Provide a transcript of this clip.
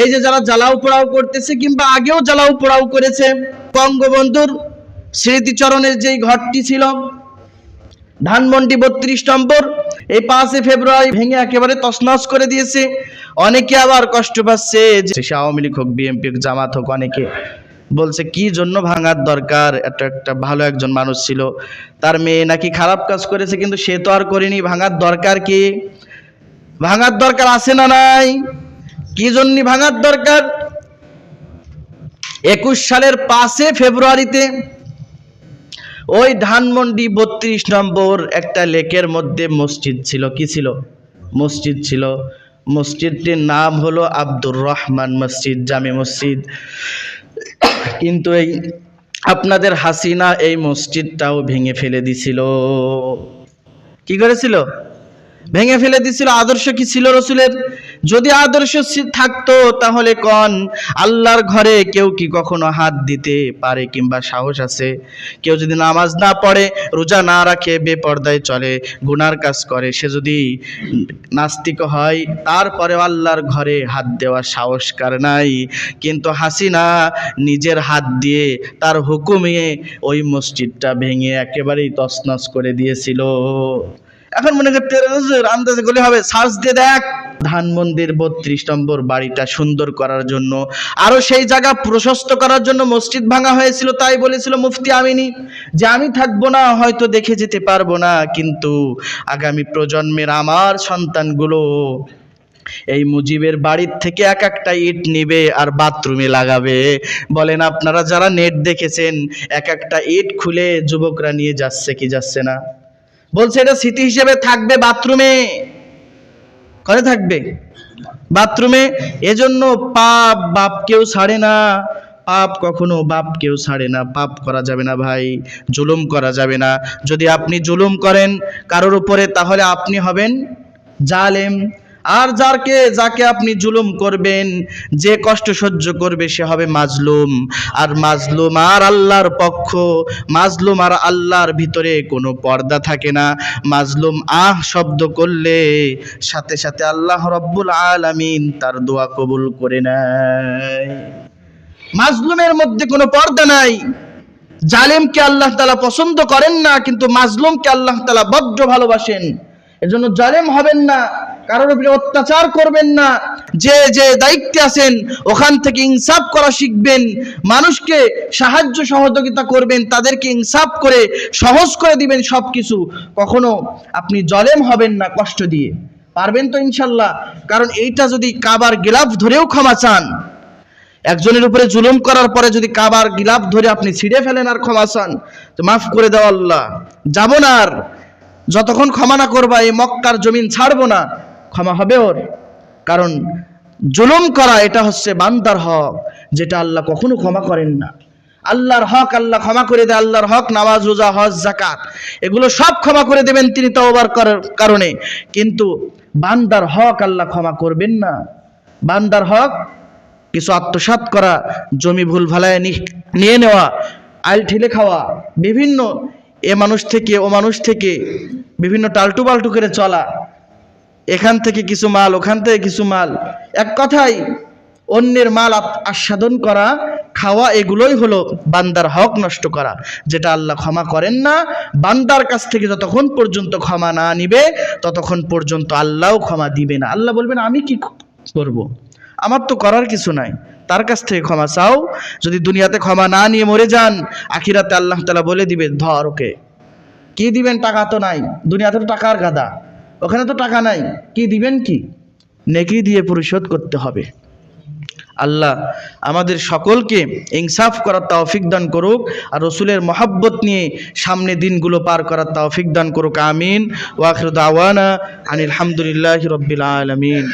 এই যে যারা জ্বালাও পোড়াও করতেছে কিংবা আগেও জ্বালাও পোড়াও করেছে, বঙ্গবন্ধুর স্মৃতিচরণের যেই ঘরটি ছিল, ধানমন্ডি বত্রিশ নম্বর, এই পাঁচই ফেব্রুয়ারি ভেঙে একেবারে তছনছ করে দিয়েছে। অনেকে আবার কষ্ট পাচ্ছে আওয়ামী লীগ হোক, বিএনপি হোক, জামাত হোক, অনেকে বলছে কি জন্য ভাঙার দরকার? একটা একটা ভালো একজন মানুষ ছিল। তার মেয়ে নাকি খারাপ কাজ করেছে, কিন্তু সে তো আর করেনি। ভাঙার দরকার কি? ভাঙার দরকার আছে না নাই? কি জন্য ভাঙার দরকার? একুশ সালের পাঁচে ফেব্রুয়ারিতে ওই ধানমন্ডি বত্রিশ নম্বর একটা লেকের মধ্যে মসজিদ ছিল। কি ছিল? মসজিদ ছিল। মসজিদটির নাম হলো আব্দুর রহমান মসজিদ, জামে মসজিদ। কিন্তু এই আপনাদের হাসিনা এই মসজিদটাও ভেঙে ফেলে দিছিল। কি করেছিল? ভেঙে ফেলে দিছিল। আদর্শ কি ছিল রসুলের? যদি আদর্শ থাকতো, তাহলে কন, আল্লাহর ঘরে কেউ কি কখনো হাত দিতে পারে কিংবা সাহস আছে? কেউ যদি নামাজ না পড়ে, রোজা না রাখে, বেপর্দায় চলে, গুনার কাজ করে, সে যদি নাস্তিক হয় তারপরে আল্লাহর ঘরে হাত দেওয়ার সাহস কার নাই। কিন্তু হাসিনা নিজের হাত দিয়ে তার হুকুমে ওই মসজিদটা ভেঙে একেবারেই তছনছ করে দিয়েছিল। এখন মনে করতে আন্দাজে গলে হবে, সার্চ দিয়ে দেখ। ধানমন্দির বত্রিশ নম্বর বাড়িটা সুন্দর করার জন্য, আরও সেই জায়গা প্রশস্ত করার জন্য মসজিদ ভাঙা হয়েছিল, তাই বলেছিল মুফতি আমিনী, যে আমি থাকব না, হয়তো দেখে যেতে পারব না, কিন্তু আগামী প্রজন্মের আমার সন্তানগুলো এই মুজিবের বাড়ির থেকে এক একটা ইট নিবে আর বাথরুমে লাগাবে। বলেন আপনারা যারা নেট দেখেছেন, এক একটা ইট খুলে যুবকরা নিয়ে যাচ্ছে কি যাচ্ছে না? বলছে এটা স্মৃতি হিসেবে থাকবে বাথরুমে। করে থাকবে। বাথরুমে এজন্য পাপ বাপ কেউ ছাড়ে না। পাপ কখনো বাপ কেউ ছাড়ে না। পাপ করা যাবে না ভাই, জুলুম করা যাবে না। যদি আপনি জুলুম করেন কারোর উপরে, তাহলে আপনি হবেন জালেম। আর যারকে, যাকে আপনি জুলুম করবেন, যে কষ্ট সহ্য করবে সে হবে মাজলুম। আর মাজলুম আর আল্লাহর পক্ষ, মাজলুম আর আল্লাহর ভিতরে কোনো পর্দা থাকে না। মাজলুম আহ শব্দ করলে সাথে সাথে আল্লাহ রব্বুল আলামিন তার দোয়া কবুল করে নেয়। মাজলুমের মধ্যে কোনো পর্দা নাই। জালেমকে আল্লাহ তালা পছন্দ করেন না, কিন্তু মাজলুমকে আল্লাহ তালা বড্ড ভালোবাসেন। এজন্য জালেম হবেন না। কারোর উপরে অত্যাচার করবেন না। যে যে দায়িত্বে আছেন, ওখান থেকে ইনসাফ করা শিখবেন, মানুষকে সাহায্য সহযোগিতা করবেন, তাদেরকে ইনসাফ করে সহজ করে দিবেন সব কিছু কখনো আপনি জলেম হবেন না কষ্ট দিয়ে। পারবেন তো ইনশাল্লাহ। কারণ এইটা যদি কাবার গিলাফ ধরেও ক্ষমা চান, একজনের উপরে জুলুম করার পরে যদি কাবার গিলাফ ধরে আপনি ছিঁড়ে ফেলেন আর ক্ষমা চান, তো মাফ করে দাও আল্লাহ। যাব না আর। যতক্ষণ ক্ষমা না করবা, এই মক্কার জমিন ছাড়বো না। ক্ষমা হবে ওর। কারণ জুলুম করা এটা হচ্ছে বান্দার হক, যেটা আল্লাহ কখনো ক্ষমা করেন না। আল্লাহর হক আল্লাহ ক্ষমা করে দেয়, আল্লাহর হক নামাজ, রোজা, হজ জাকাত এগুলো সব ক্ষমা করে দেবেন তিনি তওবার করার কারণে। কিন্তু বান্দার হক আল্লাহ ক্ষমা করবেন না। বান্দার হক কিছু আত্মসাৎ করা, জমি ভুল ভালায় নিয়ে নেওয়া, আইল ঠেলে খাওয়া, বিভিন্ন এ মানুষ থেকে, ও মানুষ থেকে বিভিন্ন টালটু পাল্টু করে চলা এখান থেকে কিছু মাল, ওখান থেকে কিছু মাল। এক কথাই অন্যের মাল আস্বাদন করা, খাওয়া এগুলোই হলো বান্দার হক নষ্ট করা, যেটা আল্লাহ ক্ষমা করেন না। বান্দার কাছ থেকে যতক্ষণ পর্যন্ত ক্ষমা না নিবে, ততক্ষণ পর্যন্ত আল্লাহও ক্ষমা দিবে না। আল্লাহ বলবেন, আমি কি করব। আমার তো করার কিছু নাই। তার কাছ থেকে ক্ষমা চাও। যদি দুনিয়াতে ক্ষমা না নিয়ে মরে যান, আখিরাতে আল্লাহ তালা বলে দিবে ধর ওকে। কি দিবেন? টাকা তো নাই। দুনিয়াতে তো টাকার গাদা। ওখানে তো টাকা নাই, কি দিবেন কি? নেকি দিয়ে পরিশোধ করতে হবে। আল্লাহ আমাদের সকলকে ইনসাফ করার তাওফিক দান করুক আর রসুলের মহাব্বত নিয়ে সামনে দিনগুলো পার করার তাওফিক দান করুক, আমিন। ওয়াখির দাওয়ানা আনিল হামদুলিল্লাহ রব্বিল আলমিন।